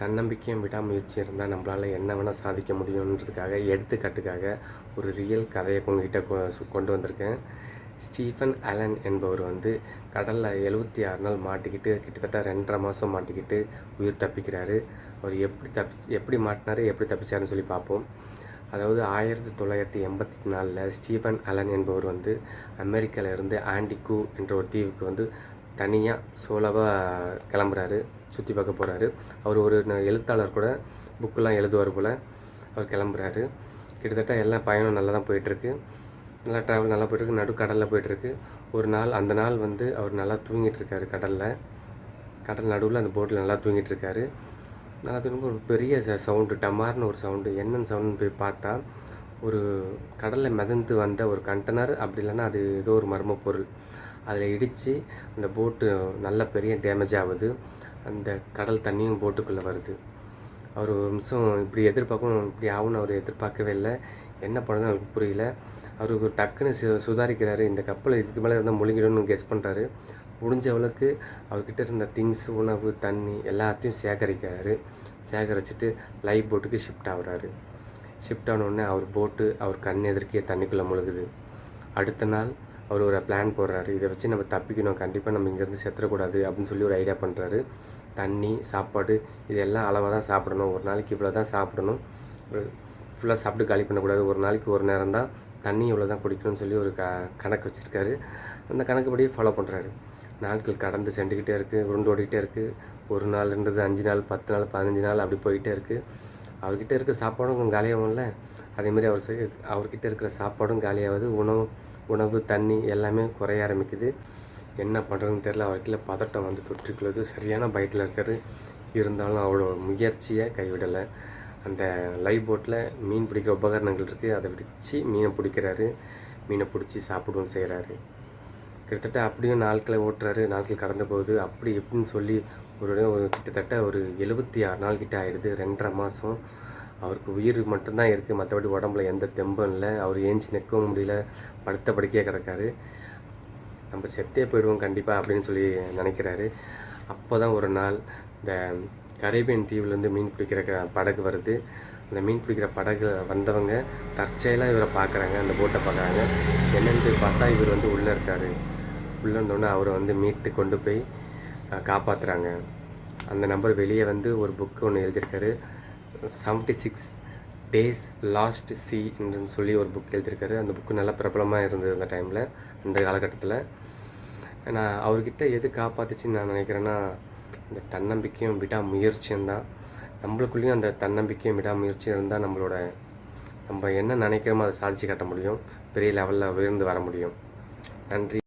தன்னம்பிக்கையும் விடாமுயற்சி இருந்தால் நம்மளால் என்ன வேணால் சாதிக்க முடியுன்றதுக்காக எடுத்துக்காட்டுக்காக ஒரு ரியல் கதையை உங்ககிட்ட கொ- கொண்டு வந்திருக்கேன். ஸ்டீஃபன் அலன் என்பவர் வந்து கடலில் எழுபத்தி ஆறு நாள் மாட்டிக்கிட்டு கிட்டத்தட்ட ரெண்டரை மாதம் மாட்டிக்கிட்டு உயிர் தப்பிக்கிறாரு. அவர் எப்படி தப்பி எப்படி மாட்டினாரு எப்படி தப்பிச்சாருன்னு சொல்லி பார்ப்போம். அதாவது ஆயிரத்தி தொள்ளாயிரத்தி எண்பத்தி நாலில் ஸ்டீஃபன் அலன் என்பவர் வந்து அமெரிக்காவிலிருந்து ஆண்டிகூ என்ற ஒரு தீவுக்கு வந்து தனியாக சோலோவாக கிளம்புறாரு சுற்றி பார்க்க போகிறாரு அவர் ஒரு ந- எழுத்தாளர் கூட புக்கெலாம் எழுதுவார் போல். அவர் கிளம்புறாரு. கிட்டத்தட்ட எல்லா பயணம் நல்லா தான் போயிட்டுருக்கு. நல்லா ட்ராவல் நல்லா போயிட்டுருக்கு. நடுக்கடலில் போயிட்டுருக்கு. ஒரு நாள் அந்த நாள் வந்து அவர் நல்லா தூங்கிட்டு இருக்காரு கடலில். கடல் நடுவில் அந்த போட்டில் நல்லா தூங்கிட்டு இருக்காரு நல்லா தூங்கும் ஒரு பெரிய சவுண்டு டமார்னு ஒரு சவுண்டு என்னன்னு சவுண்டுன்னு போய் பார்த்தா ஒரு கடலில் மிதந்து வந்த ஒரு கண்டனர் அப்படி இல்லைன்னா அது ஏதோ ஒரு மர்ம பொருள். அதில் இடித்து அந்த போட்டு நல்ல பெரிய டேமேஜ் ஆகுது. அந்த கடல் தண்ணியும் போட்டுக்குள்ளே வருது. அவர் ஒரு நிமிஷம் இப்படி எதிர்பார்க்கணும் இப்படி ஆகும்னு அவர் எதிர்பார்க்கவே இல்லை. என்ன பண்ணுறது அவருக்கு புரியல. அவருக்கு டக்குன்னு சு சுதாரிக்கிறாரு. இந்த கப்பல் இதுக்கு மேலே இருந்தால் முழுங்கிடும்னு கெஸ் பண்ணுறாரு முடிஞ்ச அளவுக்கு அவர்கிட்ட இருந்த திங்ஸ் உணவு தண்ணி எல்லாத்தையும் சேகரிக்கிறாரு. சேகரிச்சுட்டு லைஃப் போட்டுக்கு ஷிஃப்ட் ஆகுறாரு. ஷிஃப்ட் ஆனோடனே அவர் போட்டு அவர் கண் எதிர்க்கே தண்ணிக்குள்ளே முழுகுது. அடுத்த நாள் அவர் ஒரு பிளான் போடுறாரு. இதை வச்சு நம்ம தப்பிக்கணும். கண்டிப்பாக நம்ம இங்கேருந்து செத்துறக்கூடாது அப்படின்னு சொல்லி ஒரு ஐடியா பண்ணுறாரு தண்ணி சாப்பாடு இதெல்லாம் அளவாக தான் சாப்பிடணும். ஒரு நாளைக்கு இவ்வளோ தான் சாப்பிடணும். ஃபுல்லாக சாப்பிட்டு காலி பண்ணக்கூடாது. ஒரு நாளைக்கு ஒரு நேரம் தான் தண்ணி இவ்வளோ தான் குடிக்கணும்னு சொல்லி ஒரு க கணக்கு வச்சுருக்காரு. அந்த கணக்குப்படியே ஃபாலோ பண்ணுறாரு நாட்கள் கடந்து சென்றுக்கிட்டே இருக்குது உருண்டோடிக்கிட்டே இருக்குது ஒரு நாள்ன்றது அஞ்சு நாள் பத்து நாள் பதினஞ்சு நாள் அப்படி போயிட்டே இருக்குது அவர்கிட்ட இருக்க சாப்பாடும் காலியாகும்ல. அதேமாதிரி அவர் அவர்கிட்ட இருக்கிற சாப்பாடும் காலியாகுது உணவு உணவு தண்ணி எல்லாமே குறைய ஆரம்பிக்குது. என்ன பண்ணுறதுன்னு தெரில அவருக்குள்ள பதட்டம் வந்து தொற்றுக்குள்ளது. சரியான பயத்தில் இருக்கார். இருந்தாலும் அவ்வளோ முயற்சியை கைவிடலை. அந்த லைவ் போட்டில் மீன் பிடிக்க உபகரணங்கள் இருக்குது அதை வச்சு மீனை பிடிக்கிறாரு. மீனை பிடிச்சி சாப்பிடவும் செய்கிறாரு கிட்டத்தட்ட அப்படியும் நாட்களை ஓட்டுறாரு. நாட்கள் கடந்து போகுது. அப்படி எப்படின்னு சொல்லி ஒரு ஒரு கிட்டத்தட்ட ஒரு எழுபத்தி ஆறு நாள் கிட்ட ஆயிடுது. ரெண்டரை மாதம் அவருக்கு உயிர் மட்டும்தான் இருக்குது மற்றபடி உடம்புல எந்த தெம்பும் இல்லை. அவர் ஏஞ்சி நிற்கவும் முடியல. படுத்த படுக்கையே கிடக்காரு. நம்ம செத்தே போயிடுவோம் கண்டிப்பாக அப்படின்னு சொல்லி நினைக்கிறாரு. அப்போ தான் ஒரு நாள் இந்த கரேபியன் தீவுலேருந்து மீன் பிடிக்கிற க- படகு வருது. அந்த மீன் பிடிக்கிற படகு வந்தவங்க தற்செயலாக இவரை பார்க்குறாங்க அந்த போட்டை பார்க்குறாங்க என்னென்னு பார்த்தா இவர் வந்து உள்ளே இருக்கார். உள்ளே இருந்தோடனே அவரை வந்து மீட்டு கொண்டு போய் காப்பாற்றுறாங்க அந்த நம்பர் வெளியே வந்து ஒரு புக்கு ஒன்று எழுதியிருக்காரு. Seventy six days last C என்று சொல்லி ஒரு புக் எழுதியிருக்காரு. அந்த புக்கு நல்லா பிரபலமாக இருந்தது அந்த டைமில் அந்த காலகட்டத்தில். நான் அவர்கிட்ட எது காப்பாற்றுச்சின்னு நான் நினைக்கிறேன்னா இந்த தன்னம்பிக்கையும் விடாமுயற்சியும் தான். நம்மளுக்குள்ளேயும் அந்த தன்னம்பிக்கையும் விடாமுயற்சியும் இருந்தால் நம்மளோட நம்ம என்ன நினைக்கிறோமோ அதை சாதிச்சு காட்ட முடியும். பெரிய லெவலில் உயர்ந்து வர முடியும். நன்றி.